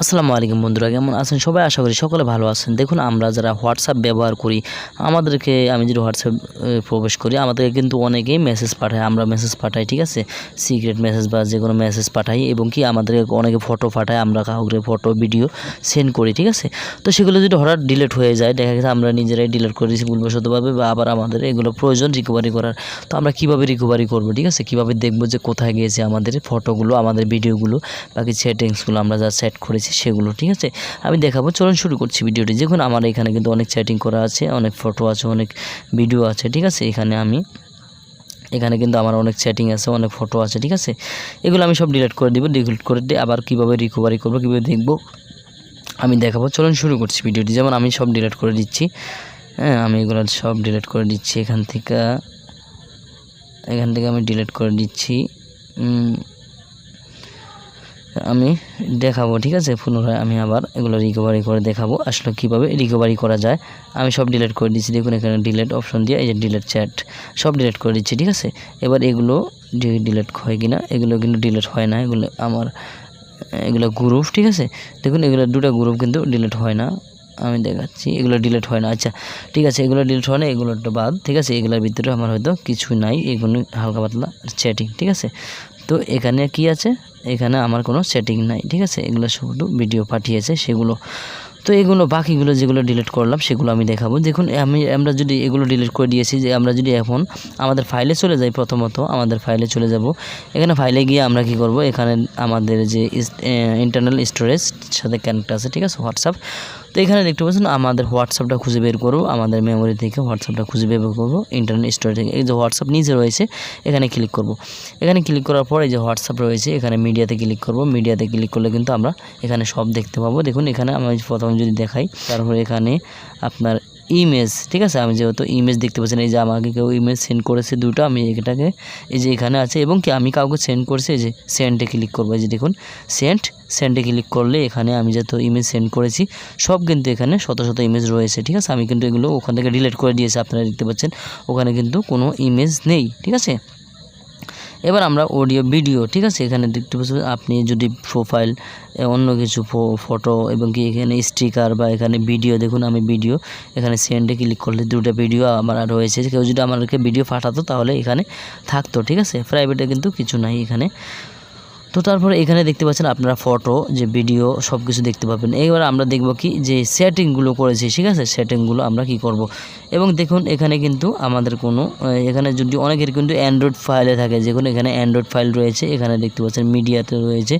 আসসালামু আলাইকুম বন্ধুরা, কেমন আছেন? সবাই আশা করি সকলে ভালো আছেন। দেখুন, আমরা যারা হোয়াটসঅ্যাপ ব্যবহার করি, আমাদেরকে, আমি যদি হোয়াটসঅ্যাপ প্রবেশ করি, আমাদেরকে কিন্তু অনেকেই মেসেজ পাঠায়, আমরা মেসেজ পাঠাই, ঠিক আছে? সিক্রেট মেসেজ বা যে কোনো মেসেজ পাঠাই এবং কি আমাদেরকে অনেকে ফটো পাঠায়, আমরা কাউকে ফটো ভিডিও সেন্ড করি, ঠিক আছে? তো সেগুলো যদি হঠাৎ ডিলিট হয়ে যায়, দেখা গেছে আমরা নিজেরাই ডিলিট করে দিয়েছি ভুলবশতভাবে বা আবার আমাদের এগুলো প্রয়োজন রিকভারি করার, তো আমরা কীভাবে রিকভারি করব, ঠিক আছে? কীভাবে দেখব যে কোথায় গিয়েছে আমাদের ফটোগুলো আমাদের ভিডিওগুলো বাকি সেটিংসগুলো আমরা যা সেট করেছি সেগুলো, ঠিক আছে? আমি দেখাবো। চলুন শুরু করছি ভিডিওটি। দেখুন, আমার এখানে কিন্তু অনেক চ্যাটিং করা আছে, অনেক ফটো আছে, অনেক ভিডিও আছে, ঠিক আছে? এখানে আমি, এখানে কিন্তু আমার অনেক চ্যাটিং আছে, অনেক ফটো আছে, ঠিক আছে? এগুলো আমি সব ডিলিট করে দিব ডিলিট করে দিয়ে আবার কীভাবে রিকভারি করব, কীভাবে দেখব, আমি দেখাবো। চলুন শুরু করছি ভিডিওটি। যেমন, আমি সব ডিলিট করে দিচ্ছি। হ্যাঁ আমি এগুলো সব ডিলিট করে দিচ্ছি। এখান থেকে এখান থেকে আমি ডিলিট করে দিচ্ছি। আমি দেখাবো, ঠিক আছে? পুনরায় আমি আবার এগুলো রিকভারি করে দেখাবো, আসলে কীভাবে রিকভারি করা যায়। আমি সব ডিলেট করে দিচ্ছি। দেখুন, এখানে ডিলেট অপশন দিয়ে এই যে ডিলেট চ্যাট সব ডিলেট করে দিচ্ছি, ঠিক আছে? এবার এগুলো ডিলেট হয় কি না এগুলো কিন্তু ডিলেট হয় না। এগুলো আমার, এগুলো গ্রুপ ঠিক আছে? দেখুন, এগুলো দুটো গ্রুপ কিন্তু ডিলেট হয় না। আমি দেখাচ্ছি, এগুলো ডিলেট হয় না। আচ্ছা ঠিক আছে, এগুলো ডিলেট হয় না এগুলো বাদ, ঠিক আছে? এগুলোর ভিতরে আমার হয়তো কিছু নাই, এগুলো হালকা পাতলা চ্যাটিং ঠিক আছে? তো এখানে কি আছে? এখানে আমার কোনো সেটিং নাই, ঠিক আছে? এগুলো শুধু ভিডিও পাঠিয়েছে সেগুলো। তো এগুলো বাকিগুলো যেগুলো ডিলিট করলাম সেগুলো আমি দেখাবো। দেখুন, আমি, আমরা যদি এগুলো ডিলিট করে দিয়েছি যে আমরা যদি এখন আমাদের ফাইলে চলে যাই প্রথমত, আমাদের ফাইলে চলে যাব। এখানে ফাইলে গিয়ে আমরা কি করব? এখানে আমাদের যে ইন্টারনাল স্টোরেজ সাথে কানেক্ট আছে, ঠিক আছে? হোয়াটসঅ্যাপ তো এখানে দেখতে পাচ্ছেন আমাদের হোয়াটসঅ্যাপটা খুঁজে বের করব, আমাদের মেমোরি থেকে হোয়াটসঅ্যাপটা খুঁজে বের করব ইন্টারনেট স্টোরেজ থেকে। এই যে হোয়াটসঅ্যাপ নিজে রয়েছে, এখানে ক্লিক করব। এখানে ক্লিক করার পর এই যে হোয়াটসঅ্যাপ রয়েছে, এখানে মিডিয়াতে ক্লিক করব। মিডিয়াতে ক্লিক করলে কিন্তু আমরা এখানে সব দেখতে পাবো। দেখুন, এখানে আমি প্রথমে যদি দেখাই, তারপরে এখানে আপনার ইমেজ ঠিক আছে? আমি যেহেতু ইমেজ দেখতে পাচ্ছেন এই যে আমাকে কেউ ইমেজ সেন্ড করেছে দুটো, আমি এটাকে, এই যে এখানে আছে, এবং কি আমি কাউকে সেন্ড করছি, এই যে সেন্টে ক্লিক করব, এই যে দেখুন সেন্ট সেন্টে ক্লিক করলে এখানে আমি যেহেতু ইমেজ সেন্ড করেছি, সব কিন্তু এখানে শত শত ইমেজ রয়েছে, ঠিক আছে? আমি কিন্তু এগুলো ওখান থেকে ডিলিট করে দিয়েছি, আপনারা দেখতে পাচ্ছেন, ওখানে কিন্তু কোনো ইমেজ নেই, ঠিক আছে? এবার আমরা অডিও ভিডিও ঠিক আছে? এখানে দেখতে পাচ্ছেন, আপনি যদি প্রোফাইল অন্য কিছু ফটো এবং কি এখানে স্টিকার বা এখানে ভিডিও দেখুন আমি ভিডিও এখানে সেন্ডে ক্লিক করলে দুটো ভিডিও আমার রয়েছে। কেউ যদি আমাদেরকে ভিডিও পাঠাতো তাহলে এখানে থাকতো, ঠিক আছে? প্রাইভেটে কিন্তু কিছু নাই এখানে। তো তারপরে এখানে দেখতে পাচ্ছেন আপনারা ফটো যে ভিডিও সব কিছু দেখতে পাবেন। এবার আমরা দেখব কি, যে সেটিংগুলো করেছি, ঠিক আছে? সেটিংগুলো আমরা কি করব? এবং দেখুন, এখানে কিন্তু আমাদের কোনো এখানে যদি অনেকের কিন্তু অ্যান্ড্রয়েড ফাইলে থাকে যে কোনো এখানে অ্যান্ড্রয়েড ফাইল রয়েছে, এখানে দেখতে পাচ্ছেন মিডিয়াতে রয়েছে।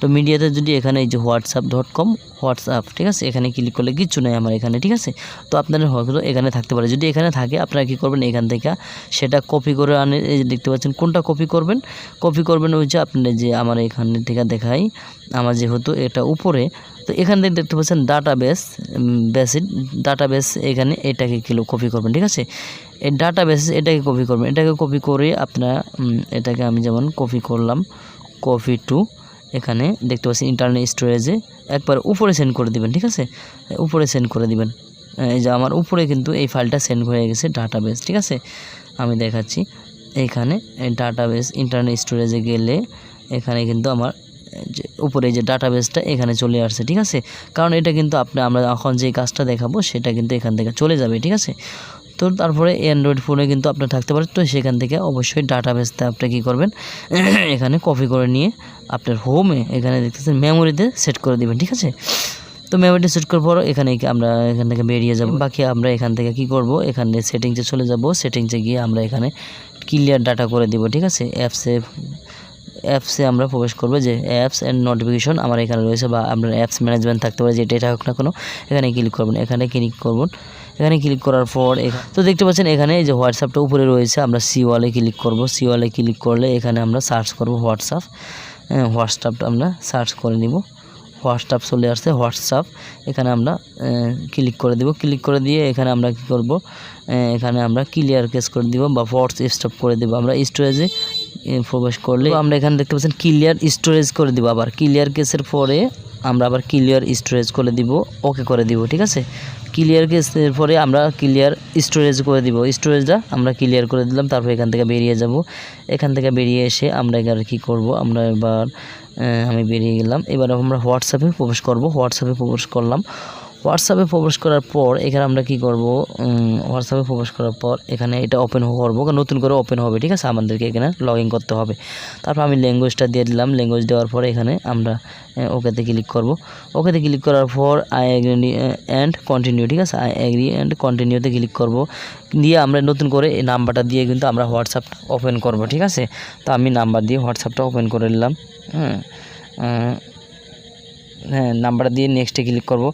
তো মিডিয়াতে যদি এখানে এই যে হোয়াটসঅ্যাপ ডট কম হোয়াটসঅ্যাপ, ঠিক আছে? এখানে ক্লিক করলে কিচ্ছু নেই আমার এখানে, ঠিক আছে? তো আপনাদের হয়তো এখানে থাকতে পারে। যদি এখানে থাকে, আপনারা কী করবেন? এখান থেকে সেটা কপি করে আনে। এই যে দেখতে পাচ্ছেন, কোনটা কপি করবেন? কপি করবেন ওই যে আপনার যে আমার এখান থেকে দেখাই। আমার যেহেতু এটা উপরে, তো এখান থেকে দেখতে পাচ্ছেন data base based data base এখানে এটাকে কিলো কপি করবেন, ঠিক আছে? এই ডাটা বেস এটাকে কপি করবেন। এটাকে কপি করে আপনারা এটাকে আমি যেমন কপি করলাম কপি টু এখানে দেখতে পাচ্ছি ইন্টারনেট স্টোরেজে একবার উপরে সেন্ড করে দিবেন, ঠিক আছে? উপরে সেন্ড করে দিবেন। এই যে আমার উপরে কিন্তু এই ফাইলটা সেন্ড হয়ে গেছে ডাটাবেস ঠিক আছে? আমি দেখাচ্ছি। এইখানে ডাটাবেস ইন্টারনেট স্টোরেজে গেলে এখানে কিন্তু আমার, যে উপরে যে ডাটাবেসটা এখানে চলে আসছে, ঠিক আছে? কারণ এটা কিন্তু আপনি, আমরা এখন যে কাজটা দেখাবো সেটা কিন্তু এখান থেকে চলে যাবে, ঠিক আছে? তো তারপরে অ্যান্ড্রয়েড ফোনে কিন্তু আপনার থাকতে পারে তো সেখান থেকে অবশ্যই ডাটা বেসতে আপনি কী করবেন? এখানে কপি করে নিয়ে আপনার হোমে এখানে দেখতেছেন মেমোরিতে সেট করে দেবেন, ঠিক আছে? তো মেমোরিতে সেট করার পর এখানে আমরা এখান থেকে বেরিয়ে যাব? বাকি আমরা এখান থেকে কি করব? এখানে সেটিংসে চলে যাব। সেটিংসে গিয়ে আমরা এখানে ক্লিয়ার ডাটা করে দিব, ঠিক আছে? অ্যাপসে অ্যাপসে আমরা প্রবেশ করব যে অ্যাপস অ্যান্ড নোটিফিকেশন আমার এখানে রয়েছে বা আপনার অ্যাপস ম্যানেজমেন্ট থাকতে পারে যেটা এটা হোক না কোনো, এখানে ক্লিক করবেন। এখানে ক্লিক করবেন এখানে ক্লিক করার পর তো দেখতে পাচ্ছেন এখানে যে হোয়াটসঅ্যাপটা উপরে রয়েছে, আমরা সি ওয়ালে ক্লিক করব। সি ওয়ালে ক্লিক করলে এখানে আমরা সার্চ করব হোয়াটসঅ্যাপ হোয়াটসঅ্যাপটা আমরা সার্চ করে নিব। হোয়াটসঅ্যাপ চলে আসছে হোয়াটসঅ্যাপ এখানে আমরা ক্লিক করে দিব। ক্লিক করে দিয়ে এখানে আমরা কি করব? এখানে আমরা ক্লিয়ার কেস করে দিব বা ফর্স স্টপ করে দিব। আমরা স্টোরেজে প্রবেশ করলে। আমরা এখানে দেখতে পাচ্ছেন ক্লিয়ার স্টোরেজ করে দিব আবার। ক্লিয়ার কেসের পরে আমরা আবার ক্লিয়ার স্টোরেজ করে দিব ওকে করে দিব, ঠিক আছে? ক্লিয়ার কেসের পরে আমরা ক্লিয়ার স্টোরেজ করে দিব। স্টোরেজটা আমরা ক্লিয়ার করে দিলাম, তারপর এখান থেকে বেরিয়ে যাব। এখান থেকে বেরিয়ে এসে আমরা এবার কী করব? আমরা এবার আমি বেরিয়ে গেলাম। এবার আমরা হোয়াটসঅ্যাপে প্রবেশ করব। হোয়াটসঅ্যাপে প্রবেশ করলাম। হোয়াটসঅ্যাপে প্রবেশ করার পর, এখানে আমরা কি করব? হোয়াটসঅ্যাপে প্রবেশ করার পর, এখানে এটা ওপেন করব। নতুন করে ওপেন হবে, ঠিক আছে? আমাদেরকে এখানে লগ করতে হবে। তারপর আমি ল্যাঙ্গুয়েজটা দিয়ে দিলাম। ল্যাঙ্গুয়েজ দেওয়ার পরে এখানে আমরা ওকেতে ক্লিক করব। ওকেতে ক্লিক করার পর আই এগ্রি অ্যান্ড কন্টিনিউ ঠিক আছে? আই এগ্রি অ্যান্ড কন্টিনিউতে ক্লিক করব। দিয়ে আমরা নতুন করে এই নাম্বারটা দিয়ে কিন্তু আমরা হোয়াটসঅ্যাপটা ওপেন করব, ঠিক আছে? তো আমি নাম্বার দিয়ে হোয়াটসঅ্যাপটা ওপেন করে নিলাম। হ্যাঁ হ্যাঁ নাম্বার দিয়ে নেক্সটে ক্লিক করব।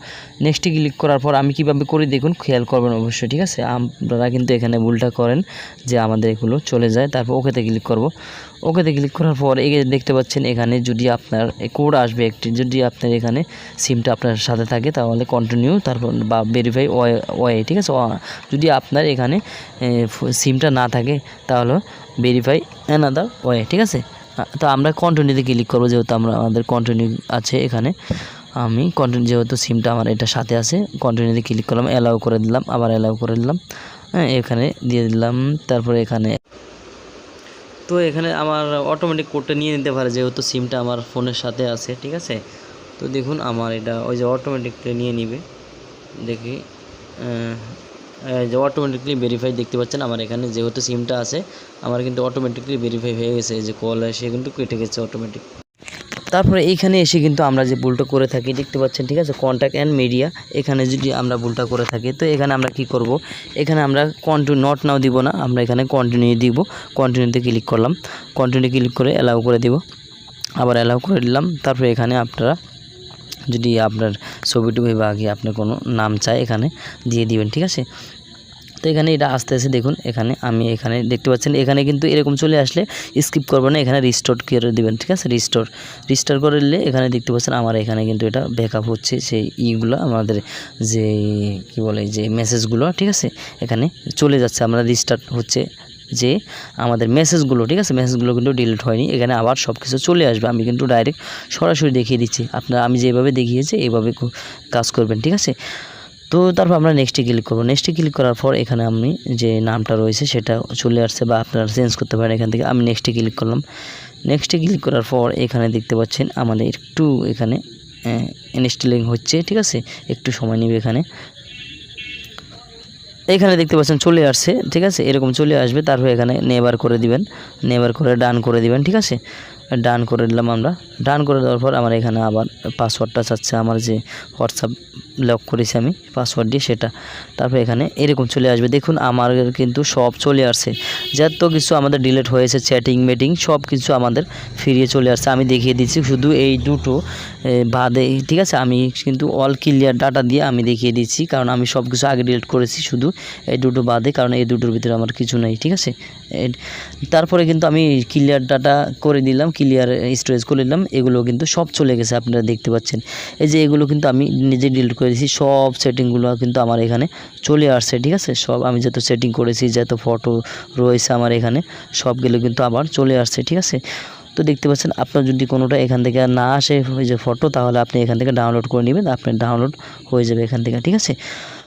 নেক্সটে ক্লিক করার পর আমি কীভাবে করি দেখুন, খেয়াল করবেন অবশ্যই, ঠিক আছে? আপনারা কিন্তু এখানে ভুলটা করেন যে আমাদের এগুলো চলে যায়। তারপর ওকেতে ক্লিক করব। ওকেতে ক্লিক করার পর এই দেখতে পাচ্ছেন, এখানে যদি আপনার কোড আসবে একটি, যদি আপনার এখানে সিমটা আপনার সাথে থাকে, তাহলে কন্টিনিউ তারপর বা ভেরিফাই ওয়ে ওয়ে ঠিক আছে? যদি আপনার এখানে সিমটা না থাকে, তাহলে ভেরিফাই অ্যানাদার ওয়ে ঠিক আছে? তো আমরা কন্টিনিউতে ক্লিক করব যেহেতু আমরা, আমাদের কন্টিনিউ আছে এখানে। আমি কন্টিনিউ যেহেতু সিমটা আমার এটা সাথে আছে কন্টিনিউতে ক্লিক করলাম অ্যালাউ করে দিলাম, আবার অ্যালাউ করে দিলাম। হ্যাঁ এখানে দিয়ে দিলাম, তারপরে এখানে। তো এখানে আমার অটোমেটিক কোডটা নিয়ে নিতে পারে, যেহেতু সিমটা আমার ফোনের সাথে আছে, ঠিক আছে? তো দেখুন, আমার এটা ওই যে অটোমেটিকটা নিয়ে নিবে। দেখি যে অটোমেটিকলি ভেরিফাই দেখতে পাচ্ছেন, আমার এখানে যেহেতু সিমটা আছে, আমার কিন্তু অটোমেটিকলি ভেরিফাই হয়ে গেছে যে কল এসে কিন্তু কেটে গেছে অটোমেটিক তারপরে এইখানে এসে কিন্তু আমরা যে ভুলটা করে থাকি, দেখতে পাচ্ছেন, ঠিক আছে? কন্ট্যাক্ট অ্যান্ড মিডিয়া এখানে যদি আমরা ভুলটা করে থাকি, তো এখানে আমরা কি করব? এখানে আমরা কন্টিনিউ নট নাও দিব না, আমরা এখানে কন্টিনিউ দিব কন্টিনিউতে ক্লিক করলাম। কন্টিনিউ ক্লিক করে অ্যালাউ করে দিব। আবার অ্যালাউ করে দিলাম, তারপরে এখানে আপনারা যদি আপনার ছবিটুকু বা কি আপনার কোনো নাম চায় এখানে, দিয়ে দিবেন, ঠিক আছে? তো এখানে এটা আস্তে আস্তে দেখুন, এখানে আমি এখানে দেখতে পাচ্ছেন, এখানে কিন্তু এরকম চলে আসলে স্কিপ করবেন না, এখানে রিস্টোর করে দিবেন, ঠিক আছে? রিস্টোর রিস্টোর করে দিলে এখানে দেখতে পাচ্ছেন আমার এখানে কিন্তু এটা ব্যাকআপ হচ্ছে, সেই ইগুলো আমাদের যে কি বলে, যে মেসেজগুলো ঠিক আছে? এখানে চলে যাচ্ছে, আমরা রিস্টার্ট হচ্ছে যে আমাদের মেসেজগুলো ঠিক আছে? মেসেজগুলো কিন্তু ডিলিট হয়নি। এখানে আবার সব কিছু চলে আসবে। আমি কিন্তু ডাইরেক্ট সরাসরি দেখিয়ে দিচ্ছি। আপনারা, আমি যেভাবে দেখিয়েছি, এইভাবে কাজ করবেন, ঠিক আছে? তো তারপর আমরা নেক্সটে ক্লিক করব। নেক্সটে ক্লিক করার পর এখানে আমি যে নামটা রয়েছে, সেটা চলে আসছে বা আপনারা চেঞ্জ করতে পারেন এখান থেকে। আমি নেক্সটে ক্লিক করলাম। নেক্সটে ক্লিক করার পর এখানে দেখতে পাচ্ছেন, আমাদের একটু এখানে ইনস্টলিং হচ্ছে, ঠিক আছে? একটু সময় নেবে এখানে। এখানে দেখতে পাচ্ছেন চলে আসছে, ঠিক আছে? এরকম চলে আসবে, তারপরে এখানে নেবার করে দিবেন, নেবার করে ডান করে দিবেন, ঠিক আছে? ডান করে দিলাম আমরা। ডান করে দেওয়ার পর আমার এখানে আবার পাসওয়ার্ডটা চাচ্ছে, আমার যে হোয়াটসঅ্যাপ লক করেছি আমি, পাসওয়ার্ড দিয়ে সেটা। তারপর এখানে এরকম চলে আসবে। দেখুন আমার কিন্তু সব চলে আসছে। যত কিছু আমাদের ডিলেট হয়েছে চ্যাটিং মেটিং সব কিছু আমাদের ফিরিয়ে চলে আসছে। আমি দেখিয়ে দিচ্ছি, শুধু এই দুটো বাদে, ঠিক আছে? আমি কিন্তু অল ক্লিয়ার ডাটা দিয়ে আমি দেখিয়ে দিচ্ছি, কারণ আমি সব কিছু আগে ডিলিট করেছি শুধু এই দুটো বাদে, কারণ এই দুটোর ভিতরে আমার কিছু নেই, ঠিক আছে? তারপরে কিন্তু আমি ক্লিয়ার ডাটা করে দিলাম। ক্লিয়ার স্টোরেজ করে নিলাম। এগুলো কিন্তু সব চলে গেছে, আপনারা দেখতে পাচ্ছেন। এই যে এগুলো কিন্তু আমি নিজে ডিলিট করে দিয়েছি সব সেটিংগুলো কিন্তু আমার এখানে চলে আসছে, ঠিক আছে? সব আমি যত সেটিং করেছি, যত ফটো রয়েছে আমার এখানে, সবগুলো কিন্তু আবার চলে আসছে, ঠিক আছে? তো দেখতে পাচ্ছেন, আপনার যদি কোনোটা এখান থেকে না আসে ওই যে ফটো তাহলে আপনি এখান থেকে ডাউনলোড করে নেবেন, আপনার ডাউনলোড হয়ে যাবে এখান থেকে, ঠিক আছে?